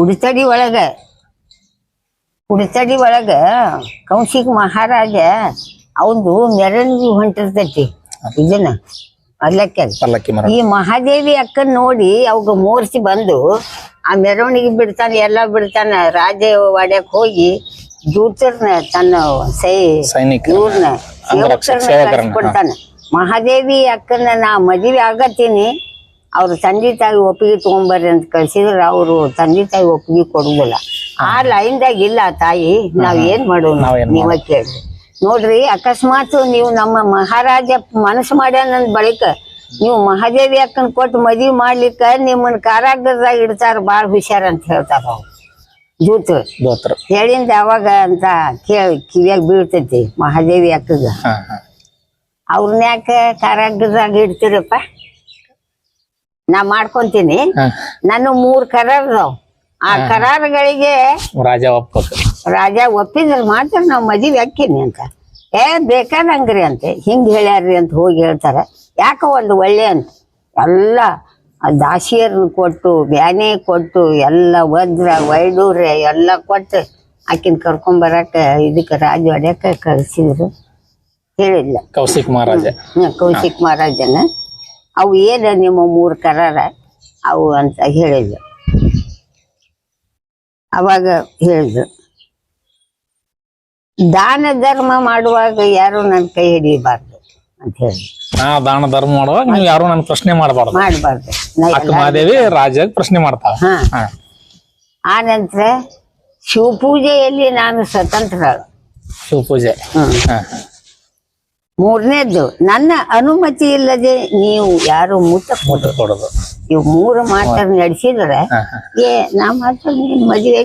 ಉಡಿತಡಿ ಒಳಗ ಉಡಿತಡಿ ಒಳಗ ಕೌಶಿಕ್ ಮಹಾರಾಜ ಅವಂದು ಮೆರವಣಿಗೆ ಹೊಂಟಿರ್ತೈತಿ ಇದನ್ನ ಅಲ್ಲಕ್ಕೆ ಈ ಮಹಾದೇವಿ ಅಕ್ಕನ್ ನೋಡಿ ಅವಾಗ ಮೋರ್ಸಿ ಬಂದು ಆ ಮೆರವಣಿಗೆ ಬಿಡ್ತಾನೆ ಎಲ್ಲ ಬಿಡ್ತಾನ ರಾಜ ವಾಡ್ಯಕ್ ಹೋಗಿ ದೂತರ್ನ ತನ್ನ ಸೈ ಸೈನಿಕ ಇವ್ರನ್ನ ಕೊಡ್ತಾನ ಮಹಾದೇವಿ ಅಕ್ಕನ ನಾ ಮದುವೆ ಆಗತ್ತೀನಿ ಅವ್ರ ತಂದೆ ತಾಯಿ ಒಪ್ಪಿಗೆ ತಗೊಂಬರ್ರಿ ಅಂತ ಕಳ್ಸಿದ್ರೆ ಅವರು ತಂದೆ ತಾಯಿ ಒಪ್ಪಿಗೆ ಕೊಡುದಿಲ್ಲ ಆ ಲೈನ್ದಾಗ ಇಲ್ಲ ತಾಯಿ ನಾವ್ ಏನ್ ಮಾಡೋಣ ನಾವೇನ್ ನೀವ ಕೇಳಿ ನೋಡ್ರಿ ಅಕಸ್ಮಾತ್ ನೀವು ನಮ್ಮ ಮಹಾರಾಜ ಮನಸ್ಸು ಮಾಡ್ಯಾನ ಬಳಿಕ ನೀವು ಮಹಾದೇವಿ ಅಕ್ಕನ್ ಕೊಟ್ಟು ಮದ್ವಿ ಮಾಡ್ಲಿಕ್ಕ ನಿಮ್ಮನ್ನ ಕಾರಾಗ್ರದಾಗ ಇಡ್ತಾರ ಬಾಳ ಹುಷಾರ್ ಅಂತ ಹೇಳ್ತಾರ ಅವ್ರು. ಜೂತರು ದೋತ್ರ. ಹೇಳಿಂದ ಯಾವಾಗ ಅಂತ ಕೇಳಿ ಕಿವಿಯಾಗ ಬೀಳ್ತೈತಿ ಮಹಾದೇವಿ ಅಕ್ಕಗ. ಅವ್ರನ್ನ ಯಾಕೆ ಇಡ್ತೀರಪ್ಪ? ನಾ ಮಾಡ್ಕೊಂತೀನಿ. ನನ್ನ ನಾನು ಮೂರ್ ಕರಾರ್ ಆ ಕರಾರುಗಳಿಗೆ ರಾಜ ಒಪ್ಬೇಕು. ರಾಜ ಒಪ್ಪಿದ್ರೆ ಮಾಡ್ತಾರೆ ನಾವು ಮದುವೆ ಹಾಕಿನಿ ಅಂತ. ಏ ಬೇಕಾದಂಗ್ರಿ ಅಂತೆ. ಹಿಂಗ್ ಹೇಳ್ಯಾರ್ರಿ ಅಂತ ಹೋಗಿ ಹೇಳ್ತಾರ. ಯಾಕ ಒಂದು ಒಳ್ಳೆ ಅಂತ. ಎಲ್ಲ ದಾಸಿಯರ್ನ ಕೊಟ್ಟು ಬ್ಯಾನೆ ಕೊಟ್ಟು ಎಲ್ಲ ವಜ್ರ ವೈಡೂರ್ಯ ಎಲ್ಲ ಕೊಟ್ಟು ಆಕಿನ ಕರ್ಕೊಂಡ್ ಬರಾಕ ಇದಕ್ಕೆ ರಾಜ ಒಡೆಯಕ ಕಳ್ಸಿದ್ರು. ಹೇಳಿಲ್ಲ. ಕೌಶಿಕ್ ಮಹಾರಾಜ. ಕೌಶಿಕ್ ಮಹಾರಾಜನ. ಅವು ಏನ ನಿಮ್ಮ ಮೂರು ಕರಾರ ಅವು ಅಂತ ಹೇಳಿದ್ರು. ಅವಾಗ ಹೇಳಿದ್ರು. ದಾನ ಧರ್ಮ ಮಾಡುವಾಗ ಯಾರು ನನ್ನ ಕೈ ಹಿಡಿಯಬಾರ್ದು ಅಂತ ಹೇಳಿ ಹಾ ದಾನ ಧರ್ಮ ಮಾಡುವಾಗ ನೀವು ಯಾರು ನನ್ನ ಪ್ರಶ್ನೆ ಮಾಡಬಾರ್ದು. ಮಾಡಬಾರ್ದು. ಅಕ್ಕ ಮಹಾದೇವಿ ರಾಜ ಪ್ರಶ್ನೆ ಮಾಡ್ತಾಳ. ಹಾ. ಆ ನಂತರ ಶಿವಪೂಜೆಯಲ್ಲಿ ನಾನು ಸ್ವತಂತ್ರ ಶಿವಪೂಜೆ. ಹ್ಮ್. ಮೂರನೇದ್ದು ನನ್ನ ಅನುಮತಿ ಇಲ್ಲದೆ ನೀವು ಯಾರು ಮುಟ್ಟಕೊಡೋದು ಇವು ಮೂರು ಮಾತ್ರ. ನಡೆಸಿದ್ರೆ ಏ ನಾ ಮಾತ್ರ ನೀನ್ ಮದುವೆ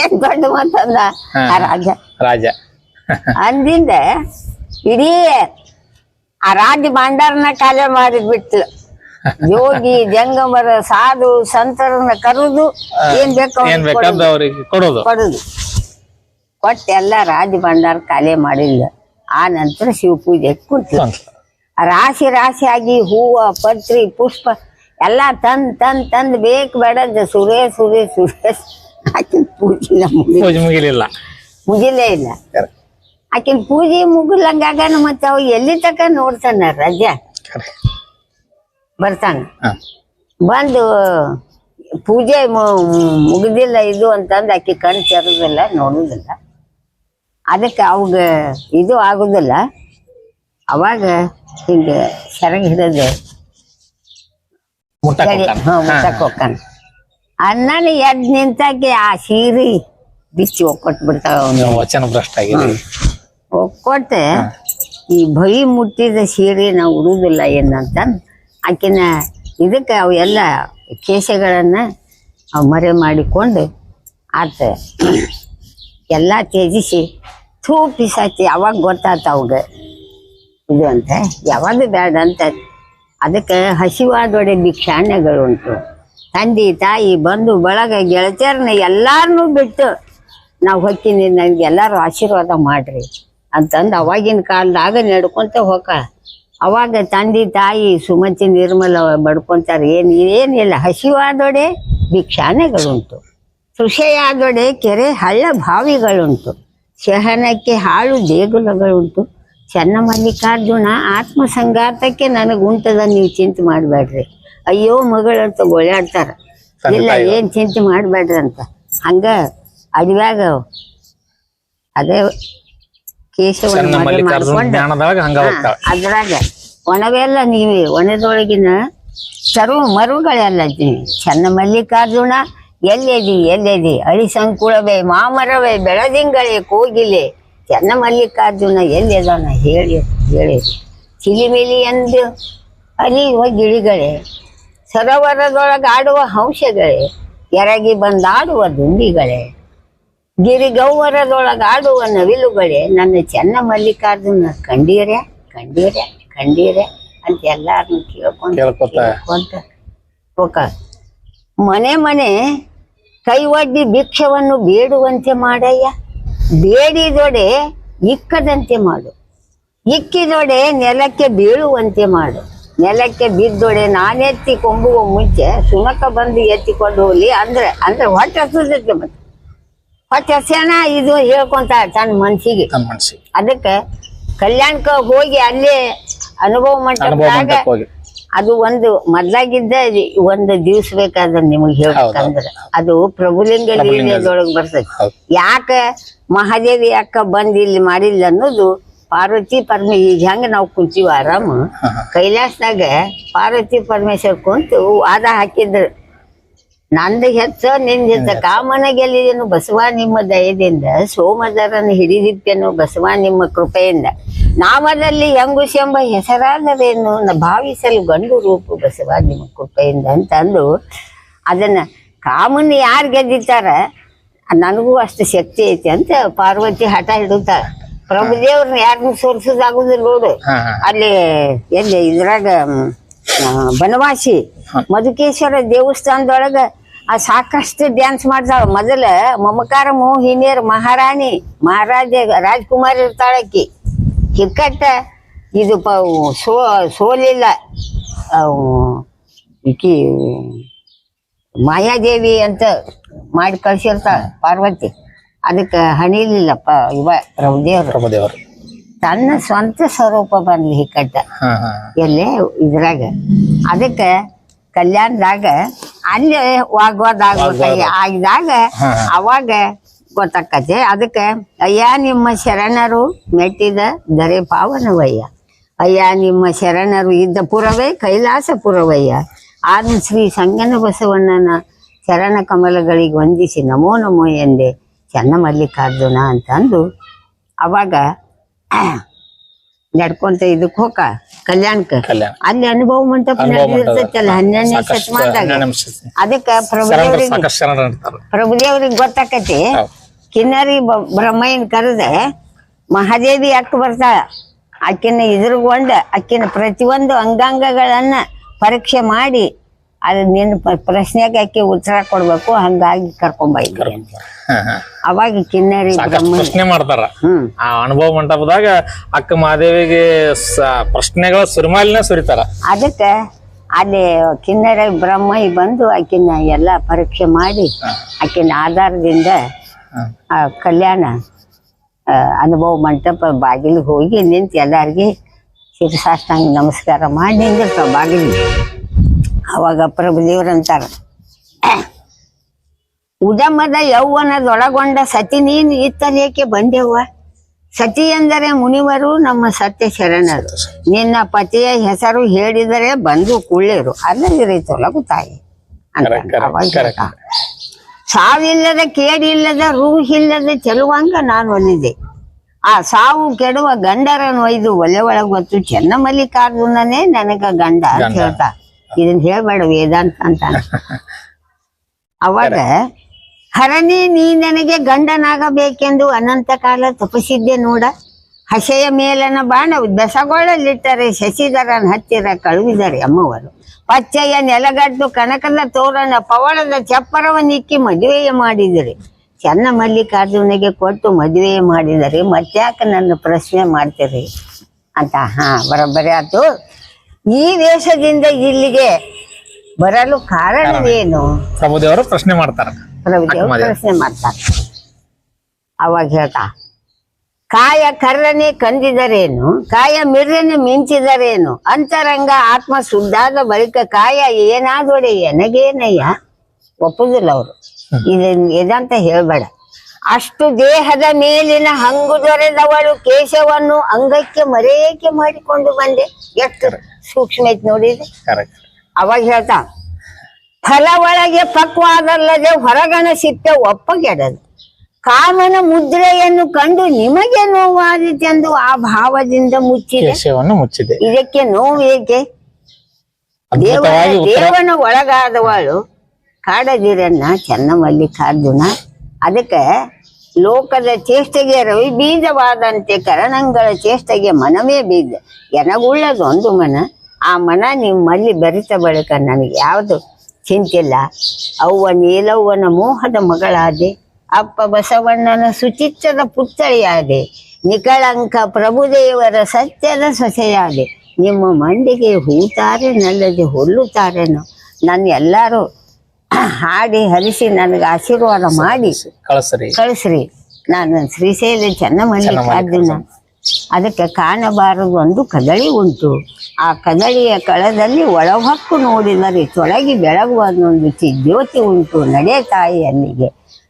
ಏನ್ ದೊಡ್ಡ ಮಾತಂದ? ಆ ರಾಜ. ರಾಜ. ಅಂದಿಂದ ಇಡೀ ಆ ರಾಜ್ಯ ಕಾಲ ಮಾಡಿ ಬಿಟ್ಲು ಯೋಗಿ ಜಂಗಮರ ಸಾಧು ಸಂತರನ್ನ ಕರೆದು ಏನ್ ಬೇಕು ಕೊಡೋದು. ಕೊಡುದು. ಕೊಟ್ಟು ಎಲ್ಲ ರಾಜ ಭಂಡಾರ ಖಾಲಿ ಮಾಡಿಲ್ಲ. ಆ ನಂತರ ಶಿವ ಪೂಜೆ ಅಂತ. ರಾಶಿ ರಾಶಿಯಾಗಿ ಹೂವ ಪತ್ರಿ ಪುಷ್ಪ ಎಲ್ಲ ತಂದ್ ತಂದ್ ತಂದ್ ಬೇಕು ಬೇಡ ಸುರೇ ಸುರೇಶ್ ಸುರೇ ಸುರೇಶ್ ಆಕಿನ ಪೂಜೆ ಮುಗಿ ಪೂಜೆ ಮುಗಿಲಿಲ್ಲ. ಮುಗಿಲೇ ಇಲ್ಲ. ಆಕಿನ ಪೂಜೆ ಮುಗಿಲಂಗಾಗನ ಮತ್ತೆ ಅವ ಎಲ್ಲಿ ತಕ ನೋಡ್ತಾನ ರಜ? ಬರ್ತಾನೆ. ಬಂದು ಪೂಜೆ ಮುಗಿದಿಲ್ಲ ಮುಗ್ದಿಲ್ಲ ಇದು ಅಂತಂದು ಆಕಿ ಕಣ್ ತೆರದಿಲ್ಲ ನೋಡುದಿಲ್ಲ. ಅದಕ್ಕೆ ಅವಾಗ ಇದು ಆಗೋದಿಲ್ಲ. ಅವಾಗ ಹಿಂಗೆ ಸರಂಗ್ ಹಿಡಿದು ಮುಟ್ಟಕ್ ಸರಿ ಹೋಗ್ತಾನ. ಅನ್ನನ ಎದ್ ನಿಂತಾಗೆ ಆ ಸೀರಿ ಬಿಚ್ಚಿ ಒಕ್ಕೊಟ್ಟು ಬಿಡ್ತಾವ ಅವನು. ವಚನ ಭ್ರಷ್ಟ ಆಗಿದೆ ಒಕ್ಕೊಟ್ಟೆ ಈ ಬೈ ಮುಟ್ಟಿದ ಸೀರೆ ನಾವು ಉಡುದಿಲ್ಲ ಏನಂತ. ಆಕಿನ ಇದಕ್ಕೆ ಅವು ಎಲ್ಲ ಕೇಶಗಳನ್ನ ಅವ್ ಮರೆ ಮಾಡಿಕೊಂಡು ಆತ ಎಲ್ಲ ತ್ಯಜಿಸಿ ಥೂ ಪಿಸಾಚಿ ಯಾವಾಗ ಗೊತ್ತಾತ ಅವಾಗ. ಇದು ಅಂತ. ಯಾವಾಗ ಬೇಡ ಅಂತ. ಅದಕ್ಕೆ ಹಸಿವಾದೊಡೆ ಭಿಕ್ಷಾಣ್ಯಗಳುಂಟು ತಂದೆ, ತಾಯಿ ಬಂಧು ಬಳಗ ಗೆಳತಿಯರನ್ನ ಎಲ್ಲಾರನ್ನೂ ಬಿಟ್ಟು ನಾವು ಹೊಕ್ಕಿನಿ ನನಗೆ ಎಲ್ಲರೂ ಆಶೀರ್ವಾದ ಮಾಡ್ರಿ ಅಂತಂದು ಅವಾಗಿನ ಕಾಲದಾಗ ನಡ್ಕೊಂತ ಹೋಗ ಅವಾಗ ತಂದೆ, ತಾಯಿ, ಸುಮತಿ, ನಿರ್ಮಲ ಬಡ್ಕೊಂತಾರೆ. ಏನು, ಏನಿಲ್ಲ. ಹಸಿವಾದೊಡೆ ಭಿಕ್ಷಾನೆಗಳುಂಟು ತೃಷೆಯಾದೊಡೆ ಕೆರೆ ಹಳ್ಳ ಬಾವಿಗಳುಂಟು. ಶಹನಕ್ಕೆ ಹಾಳು ದೇಗುಲಗಳುಂಟು. ಚನ್ನಮಲ್ಲಿಕಾರ್ಜುನ ಆತ್ಮ ಸಂಘಾತಕ್ಕೆ ನನಗುಂಟದ ನೀವು ಚಿಂತೆ ಮಾಡಬೇಡ್ರಿ ಅಯ್ಯೋ ಮಗಳಂತ ತಂದೆ ಇಲ್ಲ ಏನು ಚಿಂತೆ ಮಾಡಬೇಡ್ರಿ ಅಂತ ಹಂಗ ಅಡವ್ಯಾಗ ಅದೇ ಕೇಶವ ಅದ್ರಾಗ ಒಣವೆಲ್ಲ ನೀವೇ ಒಣದೊಳಗಿನ ಸರ್ವ ಮರುಗಳೆಲ್ಲ ಚನ್ನಮಲ್ಲಿಕಾರ್ಜುನ ಚೆನ್ನ ಮಲ್ಲಿಕಾರ್ಜುನ ಎಲ್ಲೆದಿ ಎಲ್ಲೆದಿ ಅಳಿ ಸಂಕುಳವೇ ಮಾಮರವೇ ಬೆಳದಿಂಗಳೇ ಕೋಗಿಲೆ. ಚೆನ್ನ ಮಲ್ಲಿಕಾರ್ಜುನ ಎಲ್ಲೆದಾನ ಹೇಳಿ ಹೇಳಿ. ಚಿಲಿಮಿಲಿ ಎಂದು ಅಲಿಯುವ ಗಿಳಿಗಳೇ ಸರೋವರದೊಳಗಾಡುವ ಹಂಸಗಳೇ ಎರಗಿ ಬಂದಾಡುವ ದುಂಬಿಗಳೇ. ಗಿರಿಗೌವರದೊಳಗೆ ಆಡುವ ನವಿಲುಗಳೇ ನನ್ನ ಚೆನ್ನ ಮಲ್ಲಿಕಾರ್ಜುನ ಕಂಡೀರೆ ಕಂಡೀರೆ ಕಂಡೀರೆ ಅಂತ ಎಲ್ಲಾರನ್ನು ಕೇಳ್ಕೊಂಡು ಕೇಳ್ಕೊತ. ಕೇಳ್ಕೊಂತ ಹೋಗ ಮನೆ ಮನೆ ಕೈ ಒಡ್ಡಿ ಭಿಕ್ಷವನ್ನು ಬೇಡುವಂತೆ ಮಾಡಯ್ಯ. ಬೇಡಿದೊಡೆ ಇಕ್ಕದಂತೆ ಮಾಡು. ಇಕ್ಕಿದೊಡೆ ನೆಲಕ್ಕೆ ಬೀಳುವಂತೆ ಮಾಡು. ನೆಲಕ್ಕೆ ಬಿದ್ದೊಡೆ ನಾನೆತ್ತಿ ಕೊಂಬುವ ಮುಂಚೆ ಸುಮಕ ಬಂದು ಎತ್ತಿಕೊಂಡು ಹೋಗ್ಲಿ ಅಂದ್ರೆ ಅಂದ್ರೆ ಹೊಟ್ಟೆ ಹಸುದಕ್ಕೆ ಮತ್ತೆ. ಹೊಟ್ಟೆ ಇದು ಹೇಳ್ಕೊಂತ ತನ್ನ ಮನ್ಸಿಗೆ. ಅದಕ್ಕೆ ಕಲ್ಯಾಣಕ್ಕೆ ಹೋಗಿ ಅಲ್ಲೇ ಅನುಭವ ಮಾಡ್ತಾರೆ ಅದು ಒಂದು ಮೊದ್ಲಾಗಿದ್ದ ಒಂದು ದಿವ್ಸ ಬೇಕಾದ್ರೆ ನಿಮಗೆ ಹೇಳ್ಬೇಕಂದ್ರೆ. ಅದು ಪ್ರಭುಲಿಂಗ ಲೀಲೆದೊಳಗೆ ಬರ್ತದೆ. ಯಾಕ ಮಹಾದೇವಿ ಅಕ್ಕ ಬಂದ್ ಇಲ್ಲಿ ಮಾಡಿಲ್ಲ ಅನ್ನೋದು ಪಾರ್ವತಿ ಪರಮೇಶ್ ಈಗ ಹೆಂಗ ನಾವು ಕುಂತೀವಿ ಆರಾಮ. ಕೈಲಾಸದಾಗ ಪಾರ್ವತಿ ಪರಮೇಶ್ವರ್ ಕುಂತು ವಾದ ಹಾಕಿದ್ರು. ನಂದು ಹೆಚ್ಚ ನಿಂದ ಹೆಚ್ಚ ಕಾಮನ ಗೆಲ್ಲಿದೆನು ಬಸವ ನಿಮ್ಮ ದಯದಿಂದ ಸೋಮದರನ್ನು ಹಿಡಿದಿಪ್ಪೆನು ಬಸವ ನಿಮ್ಮ ಕೃಪೆಯಿಂದ. ನಾಮದಲ್ಲಿ ಹೆಂಗುಸ್ ಎಂಬ ಹೆಸರಾದರೇನು ಭಾವಿಸಲು ಗಂಡು ರೂಪ ಬಸವ ನಿಮ್ಮ ಕೃಪೆಯಿಂದ ಅಂತಂದು ಅದನ್ನ ಕಾಮನ್ ಯಾರು ಗೆದ್ದಿತಾರ ನನಗೂ ಅಷ್ಟು ಶಕ್ತಿ ಐತಿ ಅಂತ ಪಾರ್ವತಿ ಹಠ ಹಿಡುತ್ತಾಳ ಪ್ರಭುದೇವ್ರನ್ನ ಯಾರನ್ನು ಸೋರಿಸೋದಾಗುದಿಲ್ಲ ನೋಡು. ಅಲ್ಲಿ ಎಲ್ಲಿ ಇದ್ರಾಗ ಬನವಾಸಿ ಮಧುಕೇಶ್ವರ ದೇವಸ್ಥಾನದೊಳಗ ಆ ಸಾಕಷ್ಟು ಡ್ಯಾನ್ಸ್ ಮಾಡ್ತಾಳ. ಮೊದಲ ಮಮಕಾರ ಮೋಹಿನಿಯರ್ ಮಹಾರಾಣಿ ಮಹಾರಾಜ ರಾಜ್ಕುಮಾರ್ ಇರ್ತಾಳಕ್ಕಿ ಹಿಕ್ಕಟ್ಟ ಇದು ಪ ಸೋ ಸೋಲಿಲ್ಲ. ಈ ಈಕಿ ಮಾಯಾದೇವಿ ಅಂತ ಮಾಡಿ ಕಳ್ಸಿರ್ತಾಳ ಪಾರ್ವತಿ. ಅದಕ್ಕೆ ಹಣಿಲಿಲ್ಲಪ್ಪ ಇವ ಪ್ರಭುದೇವ್ರು ತನ್ನ ಸ್ವಂತ ಸ್ವರೂಪ ಬಂದ್ಲಿ ಹಿಕ್ಕಟ್ಟ ಎಲ್ಲಿ? ಇದ್ರಾಗ. ಅದಕ್ಕೆ ಕಲ್ಯಾಣದಾಗ ಅಲ್ಲಿ ವಾಗ್ವಾದ ಆಗಿದಾಗ ಅವಾಗ ಗೊತ್ತಾಕತೆ ಅದಕ್ಕೆ ಅಯ್ಯ ನಿಮ್ಮ ಶರಣರು ಮೆಟ್ಟಿದ ದರೆ ಪಾವನವಯ್ಯ. ಅಯ್ಯ ನಿಮ್ಮ ಶರಣರು ಇದ್ದ ಪುರವೇ ಕೈಲಾಸ ಪುರವಯ್ಯ ಆದ ಶ್ರೀ ಸಂಗನ ಬಸವಣ್ಣನ ಶರಣ ಕಮಲಗಳಿಗೆ ವಂದಿಸಿ ನಮೋ ನಮೋ ಎಂದೆ ಚೆನ್ನ ಮಲ್ಲಿಕಾರ್ಜುನ ಅಂತಂದು ಅವಾಗ ನಡ್ಕೊಂತ ಇದಕ್ ಹೋಗ ಕಲ್ಯಾಣಕ್ಕೆ. ಕಲ್ಯಾಣ. ಅಲ್ಲಿ ಅನುಭವ ಮಂಟಪ. ನಡೆದಿರ್ತೈತಲ್ಲ ಹನ್ನೆರಡನೇ ಶತಮಾನದಾಗ. ಅದಕ್ಕ ಪ್ರಭುದೇವ್ರಿಗೆ ಪ್ರಭುದೇವ್ರಿಗೆ ಗೊತ್ತಾಕತಿ. ಕಿನ್ನರಿ ಬ- ಕರೆದೆ ಮಹಾದೇವಿ ಅಕ್ಕ ಬರ್ತಾಳ? ಆಕಿನ ಇದ್ರಗೊಂಡ ಆಕಿನ ಪ್ರತಿಯೊಂದು ಅಂಗಾಂಗಗಳನ್ನು ಪರೀಕ್ಷೆ ಮಾಡಿ ಅದು ನಿನ್ನ ಪ್ರಶ್ನೆಗೆ ಆಕಿ ಉತ್ತರ ಕೊಡ್ಬೇಕು ಹಂಗಾಗಿ ಹಾ ಅವಾಗ ಕಿನ್ನರಿ ಬ್ರಹ್ಮ ಪ್ರಶ್ನೆ ಮಾಡ್ತಾರ. ಆ ಅನುಭವ ಮಂಟಪದಾಗ ಅಕ್ಕ ಮಹಾದೇವಿಗೆ ಪ್ರಶ್ನೆಗಳ ಸುರಿಮಾಲಿನ ಸುರಿತಾರ. ಅದಕ್ಕೆ ಅಲ್ಲಿ ಕಿನ್ನರ ಬ್ರಹ್ಮಿ ಬಂದು ಆಕಿನ ಎಲ್ಲ ಪರೀಕ್ಷೆ ಮಾಡಿ ಆಕಿನ ಆಧಾರದಿಂದ. ಆ ಕಲ್ಯಾಣ ಅನುಭವ ಮಂಟಪ ಬಾಗಿಲಿಗೆ ಹೋಗಿ ನಿಂತು ಎಲ್ಲರಿಗೆ ಶಿರಸಾಷ್ಟಾಂಗ ನಮಸ್ಕಾರ ಮಾಡಿ ನಿಂದಿರ್ತಾವ ಬಾಗಿಲು. ಅವಾಗ ಪ್ರಭುದೇವ್ರಂತಾರ ಉದಮದ ಯೌವನದೊಳಗೊಂಡ ಸತಿ ನೀನು ಇತ್ತಲೇಕೆ ಬಂದೆವ್ವ? ಸತಿ ಎಂದರೆ ಮುನಿವರು ನಮ್ಮ ಸತ್ಯ ಶರಣರು. ನಿನ್ನ ಪತಿಯ ಹೆಸರು ಹೇಳಿದರೆ ಬಂದು ಕುಳ್ಳಿರು. ಅಲ್ಲದಿರಿ ತೊಲಗು ತಾಯಿ. ಅಂತ ಸಾವಿಲ್ಲದ ಕೇಡಿಲ್ಲದ ರೂಹಿಲ್ಲದ ಚೆಲುವಂಗ ನಾನು ಒಲಿದೆ. ಆ ಸಾವು ಕೆಡುವ ಗಂಡರನ್ನು ಒಯ್ದು ಒಲೆ ಒಳಗೆ ಗೊತ್ತು ಚೆನ್ನ ಮಲ್ಲಿಕಾರ್ಜುನನೇ ನನಗ ಗಂಡ ಅಂತ. ಹೇಳ್ತಾ. ಇದನ್ನ ಹೇಳ್ಬೇಡ ವೇದಾಂತ ಅಂತ. ಅವಾಗ ಹರನೇ ನೀ ನನಗೆ ಗಂಡನಾಗಬೇಕೆಂದು ಅನಂತ ಕಾಲ ತಪಸಿದ್ದೆ ನೋಡ. ಹಸೆಯ ಮೇಲನ ಬಾಣ ಬೆಸಗೊಳ್ಳಲಿಟ್ಟರೆ ಶಶಿಧರನ ಹತ್ತಿರ ಕಳುಹಿದರೆ ಅಮ್ಮವರು. ಪಚ್ಚೆಯ ನೆಲಗಟ್ಟು ಕನಕದ ತೋರಣ ಪವಳದ ಚಪ್ಪರವನ್ನಿಕ್ಕಿ ಮದುವೆಯ ಮಾಡಿದರೆ. ಚೆನ್ನ ಮಲ್ಲಿಕಾರ್ಜುನಿಗೆ ಕೊಟ್ಟು ಮದುವೆ ಮಾಡಿದರೆ ಮತ್ತ್ಯಾಕೆ ನನ್ನ ಪ್ರಶ್ನೆ ಮಾಡ್ತೀರಿ ಅಂತ ಹಾ ಬರೋಬ್ಬರಿ ಆತು ಈ ದೇಶದಿಂದ ಇಲ್ಲಿಗೆ ಬರಲು ಕಾರಣವೇನು? ಪ್ರಭುದೇವರು ಪ್ರಶ್ನೆ ಮಾಡ್ತಾರೆ. ಪ್ರಭುದೇವರು ಪ್ರಶ್ನೆ ಮಾಡ್ತಾರೆ. ಅವಾಗ ಹೇಳ್ತಾ ಕಾಯ ಕರ್ರನೆ ಕಂದಿದರೇನು ಕಾಯ ಮಿರ್ರನೆ ಮಿಂಚಿದರೇನು? ಅಂತರಂಗ ಆತ್ಮ ಶುದ್ಧಾದ ಬಳಿಕ ಕಾಯ ಏನಾದೊಡೆಯ ಎನಗೇನಯ್ಯ? ಒಪ್ಪುದಿಲ್ಲ ಅವರು. ಇದನ್ ಇದಂತ ಹೇಳ್ಬೇಡ. ಅಷ್ಟು ದೇಹದ ಮೇಲಿನ ಹಂಗು ದೊರೆದವಳು ಕೇಶವನ್ನು ಅಂಗಕ್ಕೆ ಮರೆಯಕ್ಕೆ ಮಾಡಿಕೊಂಡು ಬಂದೆ? ಎಷ್ಟು ಸೂಕ್ಷ್ಮ ಐತಿ ನೋಡಿ ಕರೆಕ್ಟ್ ಅವಾಗ ಹೇಳ್ತಾ ಫಲ ಒಳಗೆ ಪಕ್ವಾದಲ್ಲದೆ ಹೊರಗಣ ಸಿಟ್ಟ ಒಪ್ಪಗೆಡದು. ಕಾಮನ ಮುದ್ರೆಯನ್ನು ಕಂಡು ನಿಮಗೆ ನೋವಾದಿತೆಂದು ಆ ಭಾವದಿಂದ ಮುಚ್ಚಿದೆ. ಕೇಶವನ್ನು ಮುಚ್ಚಿದೆ. ಇದಕ್ಕೆ ನೋವು ಅದ್ಭುತವಾಗಿ ಉತ್ತರ ದೇವನ ಒಳಗಾದವಳು ಕಾಡದಿರನ್ನ ಚೆನ್ನಮಲ್ಲಿ ಮಲ್ಲಿಕಾರ್ಜುನ ಅದಕ್ಕೆ ಲೋಕದ ಚೇಷ್ಟೆಗೆ ರವಿ ಬೀಜವಾದಂತೆ ಕರಣಂಗಳ ಚೇಷ್ಟೆಗೆ ಮನವೇ ಬೀಜ. ಎನಗುಳ್ಳದೊಂದು ಮನ. ಆ ಮನ ನಿಮ್ಮಲ್ಲಿ ಬರಿತ ಬಳಿಕ ನನಗೆ ಯಾವುದು ಚಿಂತಿಲ್ಲ. ಅವ್ವ ನೀಲವ್ವನ ಮೋಹದ ಮಗಳಾದೆ. ಅಪ್ಪ ಬಸವಣ್ಣನ ಶುಚಿತ್ವದ ಪುತ್ಥಳಿಯಾದೆ. ನಿಕಳಂಕ ಪ್ರಭುದೇವರ ಸತ್ಯದ ಸೊಸೆಯಾದೆ. ನಿಮ್ಮ ಮಂಡಿಗೆ ಹೂತಾರೆ ನಲ್ಲದೆ ಹೊಲ್ಲುತ್ತಾರೇನೋ. ನನ್ನ ಎಲ್ಲರೂ ಹಾಡಿ ಹರಿಸಿ ನನಗೆ ಆಶೀರ್ವಾದ ಮಾಡಿ. ಕಳಿಸ್ರಿ. ಕಳಿಸ್ರಿ. ನಾನು ಶ್ರೀಶೈಲ ಚೆನ್ನಮಲ್ಲಿಕಾರ್ಜುನ ಅದಕ್ಕೆ ಕಾಣಬಾರದು ಒಂದು ಕದಳಿ ಉಂಟು. ಆ ಕದಳಿಯ ಕಳದಲ್ಲಿ ಒಳಹೊಕ್ಕು ನೋಡಿದರೆ ತೊಳಗಿ ಬೆಳಗುವ ಒಂದು ಚಿ- ಜ್ಯೋತಿ ಉಂಟು ನಡೆ ತಾಯಿ ಅಲ್ಲಿಗೆ